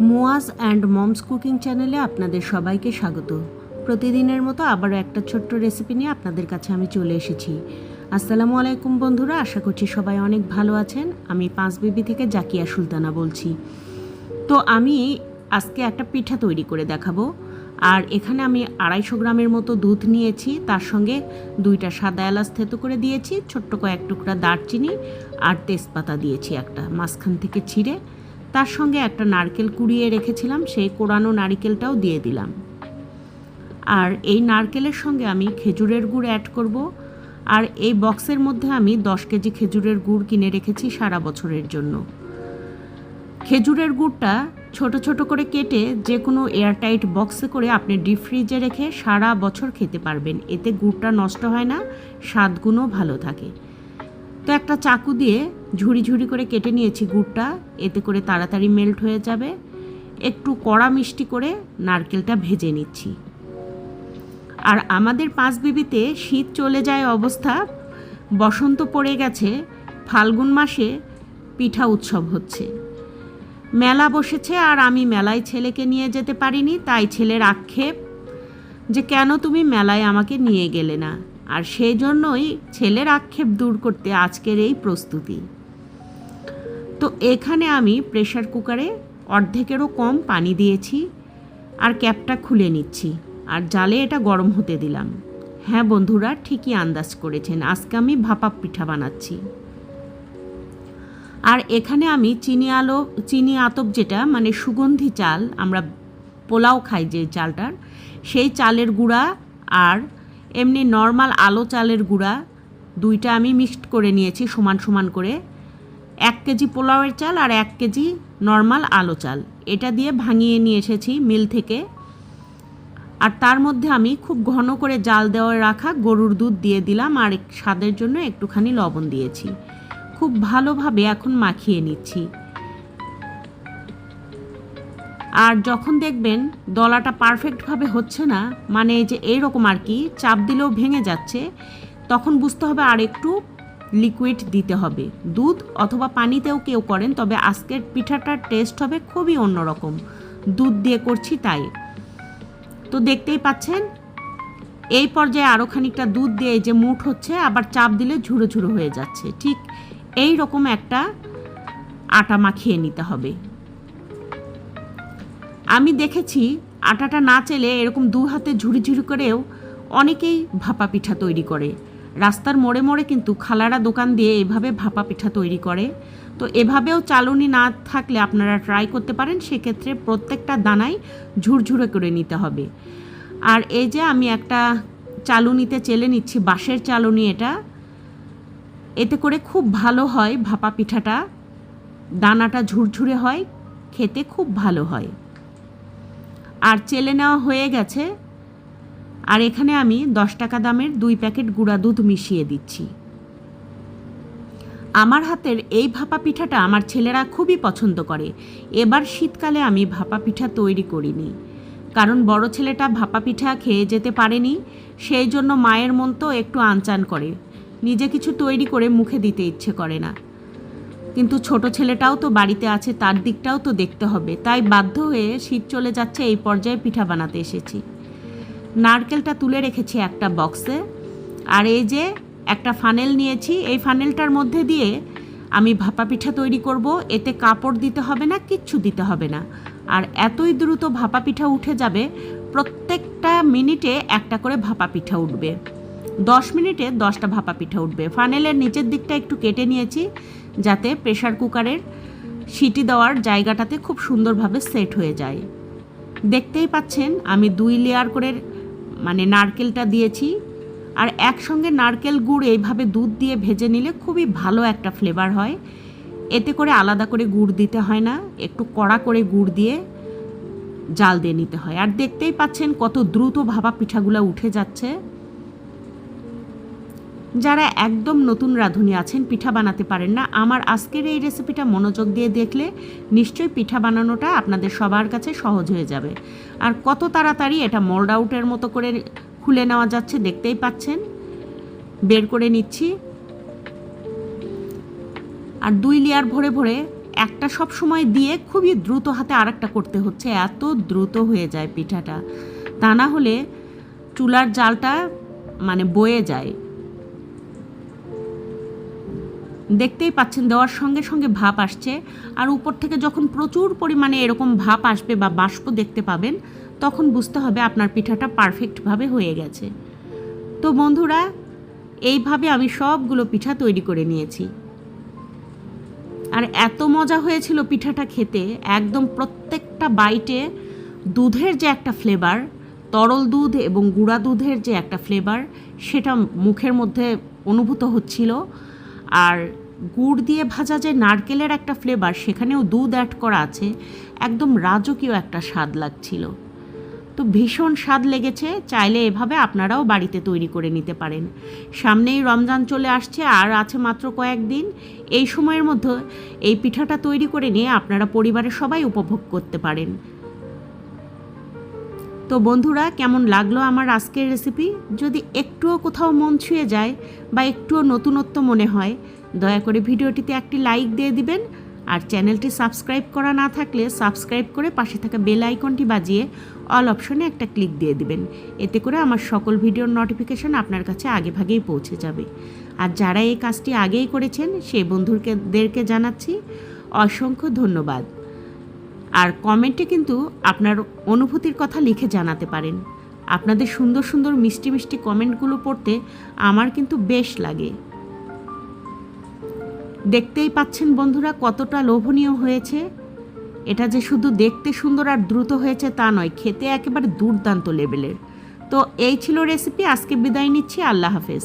Muaz and moms cooking চ্যানেলে আপনাদের সবাইকে স্বাগত। প্রতিদিনের মতো আবারও একটা ছোট্ট রেসিপি নিয়ে আপনাদের কাছে আমি চলে এসেছি। আসসালামু আলাইকুম বন্ধুরা, আশা করছি সবাই অনেক ভালো আছেন। আমি পাঁচ বিবি থেকে জাকিয়া সুলতানা বলছি। তো আমি আজকে একটা পিঠা তৈরি করে দেখাবো। আর এখানে আমি আড়াইশো গ্রামের মতো দুধ নিয়েছি, তার সঙ্গে দুইটা সাদা এলাচ থেতো করে দিয়েছি, ছোট্ট কয়েক টুকরা দারচিনি আর তেজপাতা দিয়েছি একটা, মাঝখান থেকে ছিঁড়ে তার সঙ্গে একটা নারকেল কুড়িয়ে রেখেছিলাম, সেই কোরানো নারকেলটাও দিয়ে দিলাম। আর এই নারকেলের সঙ্গে আমি খেজুরের গুড় অ্যাড করব। আর এই বক্সের মধ্যে আমি দশ কেজি খেজুরের গুড় কিনে রেখেছি সারা বছরের জন্য। খেজুরের গুড়টা ছোট ছোট করে কেটে যে কোনো এয়ারটাইট বক্সে করে আপনি ডিপ ফ্রিজে রেখে সারা বছর খেতে পারবেন। এতে গুড়টা নষ্ট হয় না, স্বাদগুণও ভালো থাকে। তো একটা চাকু দিয়ে ঝুড়ি ঝুড়ি করে কেটে নিয়েছি গুড়টা, এতে করে তাড়াতাড়ি মেল্ট হয়ে যাবে। একটু কড়া মিষ্টি করে নারকেলটা ভেজে নিচ্ছি। আর আমাদের পাঁচ বিবিতে শীত চলে যায় অবস্থা, বসন্ত পড়ে গেছে, ফাল্গুন মাসে পিঠা উৎসব হচ্ছে। মেলা বসেছে আর আমি মেলায় ছেলেকে নিয়ে যেতে পারিনি, তাই ছেলের আক্ষেপ যে কেন তুমি মেলায় আমাকে নিয়ে গেলে না? আর সেই জন্যই ছেলের আক্ষেপ দূর করতে আজকের এই প্রস্তুতি। তো এখানে আমি প্রেশার কুকারে অর্ধেকেরও কম পানি দিয়েছি আর ক্যাপটা খুলে নিচ্ছি আর জালে এটা গরম হতে দিলাম। হ্যাঁ বন্ধুরা, ঠিকই আন্দাজ করেছেন, আজকে আমি ভাপা পিঠা বানাচ্ছি। আর এখানে আমি চিনি আলো, চিনি আতপ যেটা মানে সুগন্ধি চাল, আমরা পোলাও খাই যে চালটার, সেই চালের গুঁড়া আর এমনি নর্মাল আলো চালের গুঁড়া, দুইটা আমি মিক্সড করে নিয়েছি সমান সমান করে। এক কেজি পোলাওয়ের চাল আর এক কেজি নর্মাল আলো চাল। এটা দিয়ে ভাঙিয়ে নিয়ে এসেছি মিল থেকে। আর তার মধ্যে আমি খুব ঘন করে জাল দেওয়া রাখা গরুর দুধ দিয়ে দিলাম আর স্বাদের জন্য একটুখানি লবণ দিয়েছি। খুব ভালোভাবে এখন মাখিয়ে নিচ্ছি। আর যখন দেখবেন দলাটা পারফেক্টভাবে হচ্ছে না মানে যে এইরকম আর কি, চাপ দিলেও ভেঙে যাচ্ছে, তখন বুঝতে হবে আর একটু লিকুইড দিতে হবে। দুধ অথবা পানিতেও কেউ করেন, তবে আজকের পিঠাটার টেস্ট হবে খুবই অন্যরকম। দুধ দিয়ে করছি তাই। তো দেখতেই পাচ্ছেন, এই পর্যায়ে আরও খানিকটা দুধ দিয়ে যে মুঠ হচ্ছে, আবার চাপ দিলে ঝুড়ো ঝুড়ো হয়ে যাচ্ছে। ঠিক এই রকম একটা আটা মাখিয়ে নিতে হবে। আমি দেখেছি আটাটা না চেলে এরকম দু হাতে ঝুড়ি ঝুড়ি করেও অনেকেই ভাপা পিঠা তৈরি করে। রাস্তার মোড়ে মোড়ে কিন্তু খালারা দোকান দিয়ে এভাবে ভাপা পিঠা তৈরি করে। তো এভাবেও চালুনি না থাকলে আপনারা ট্রাই করতে পারেন, সেক্ষেত্রে প্রত্যেকটা দানাই ঝুরঝুরে করে নিতে হবে। আর এই যে আমি একটা চালুনিতে চেলে নিচ্ছি, বাঁশের চালুনি এটা। এতে করে খুব ভালো হয় ভাপা পিঠাটা। দানাটা ঝুরঝুরে হয়, খেতে খুব ভালো হয়। আর চেলে নেওয়া হয়ে গেছে। আর এখানে আমি দশ টাকা দামের দুই প্যাকেট গুঁড়া দুধ মিশিয়ে দিচ্ছি। আমার হাতের এই ভাপা পিঠাটা আমার ছেলেরা খুবই পছন্দ করে। এবার শীতকালে আমি ভাপা পিঠা তৈরি করিনি। কারণ বড় ছেলেটা ভাপা পিঠা খেয়ে যেতে পারেনি, সেই জন্য মায়ের মন তো একটু আনচান করে। নিজে কিছু তৈরি করে মুখে দিতে ইচ্ছে করে না। কিন্তু ছোট ছেলেটাও তো বাড়িতে আছে, তার দিকটাও তো দেখতে হবে। তাই বাধ্য হয়ে শীত চলে যাচ্ছে, এই পর্যায়ে পিঠা বানাতে এসেছি। নারকেলটা তুলে রেখেছি একটা বক্সে। আর এই যে একটা ফানেল নিয়েছি, এই ফানেলটার মধ্যে দিয়ে আমি ভাপা পিঠা তৈরি করব। এতে কাপড় দিতে হবে না, কিচ্ছু দিতে হবে না। আর এতই দ্রুত ভাপা পিঠা উঠে যাবে, প্রত্যেকটা মিনিটে একটা করে ভাপা পিঠা উঠবে। দশ মিনিটে দশটা ভাপা পিঠা উঠবে। ফানেলের নিচের দিকটা একটু কেটে নিয়েছি, যাতে প্রেশার কুকারের সিটি দেওয়ার জায়গাটাতে খুব সুন্দরভাবে সেট হয়ে যায়। দেখতেই পাচ্ছেন, আমি দুই লেয়ার করে মানে নারকেলটা দিয়েছি। আর একসঙ্গে নারকেল গুড় এইভাবে দুধ দিয়ে ভেজে নিলে খুবই ভালো একটা ফ্লেভার হয়। এতে করে আলাদা করে গুড় দিতে হয় না, একটু কড়া করে গুড় দিয়ে জাল দিয়ে নিতে হয়। আর দেখতেই পাচ্ছেন কত দ্রুত ভাবা পিঠাগুলো উঠে যাচ্ছে। যারা একদম নতুন রাঁধুনি আছেন, পিঠা বানাতে পারেন না। আমার আজকের এই রেসিপিটা মনোযোগ দিয়ে দেখলে নিশ্চয়ই পিঠা বানানোটা আপনাদের সবার কাছে সহজ হয়ে যাবে। আর কত তাড়াতাড়ি এটা মোল্ড আউটের মতো করে খুলে নেওয়া যাচ্ছে দেখতেই পাচ্ছেন। বের করে নিচ্ছি। আর দুই লেয়ার ভরে ভরে একটা সব সময় দিয়ে খুবই দ্রুত হাতে আরেকটা করতে হচ্ছে। এত দ্রুত হয়ে যায় পিঠাটা। তা না হলে চুলার জালটা মানে বয়ে যায়। দেখতেই পাচ্ছেন দেওয়ার সঙ্গে সঙ্গে ভাপ আসছে। আর উপর থেকে যখন প্রচুর পরিমাণে এরকম ভাপ আসবে বা বাষ্প দেখতে পাবেন, তখন বুঝতে হবে আপনার পিঠাটা পারফেক্টভাবে হয়ে গেছে। তো বন্ধুরা, এইভাবে আমি সবগুলো পিঠা তৈরি করে নিয়েছি। আর এত মজা হয়েছিল পিঠাটা খেতে, একদম প্রত্যেকটা বাইটে দুধের যে একটা ফ্লেভার তরল দুধ এবং গুঁড়া দুধের যে একটা ফ্লেভার সেটা মুখের মধ্যে অনুভূত হচ্ছিল। আর গুড় দিয়ে ভাজা যে নারকেলের একটা ফ্লেভার সেখানেও দুধ অ্যাড করা আছে, একদম রাজকীয় একটা স্বাদ লাগছিল। তো ভীষণ স্বাদ লেগেছে, চাইলে এভাবে আপনারাও বাড়িতে তৈরি করে নিতে পারেন। সামনেই রমজান চলে আসছে, আর আছে মাত্র কয়েকদিন। এই সময়ের মধ্যে এই পিঠাটা তৈরি করে নিয়ে আপনারা পরিবারের সবাই উপভোগ করতে পারেন। তো বন্ধুরা, কেমন লাগল আমার আজকের রেসিপি যদি একটুও কোথাও মন ছুঁয়ে যায় বা একটুও নতুনত্ব মনে হয়, দয়া করে ভিডিওটিতে একটি লাইক দিয়ে দিবেন। আর চ্যানেলটি সাবস্ক্রাইব করা না থাকলে সাবস্ক্রাইব করে পাশে থাকা বেল আইকনটি বাজিয়ে অল অপশনে একটা ক্লিক দিয়ে দিবেন। এতে করে আমার সকল ভিডিওর নোটিফিকেশন আপনার কাছে আগে ভাগেই পৌঁছে যাবে। আর যারা এই কাজটি আগেই করেছেন, সেই বন্ধুদেরকে জানাচ্ছি অসংখ্য ধন্যবাদ। আর কমেন্টে কিন্তু আপনার অনুভূতির কথা লিখে জানাতে পারেন। আপনাদের সুন্দর সুন্দর মিষ্টি মিষ্টি কমেন্টগুলো পড়তে আমার কিন্তু বেশ লাগে। দেখতেই পাচ্ছেন বন্ধুরা কতটা লোভনীয় হয়েছে। এটা যে শুধু দেখতে সুন্দর আর দ্রুত হয়েছে তা নয়, খেতে একেবারে দুর্দান্ত লেভেলের। তো এই ছিল রেসিপি আজকে বিদায় নিচ্ছি, আল্লাহ হাফেজ।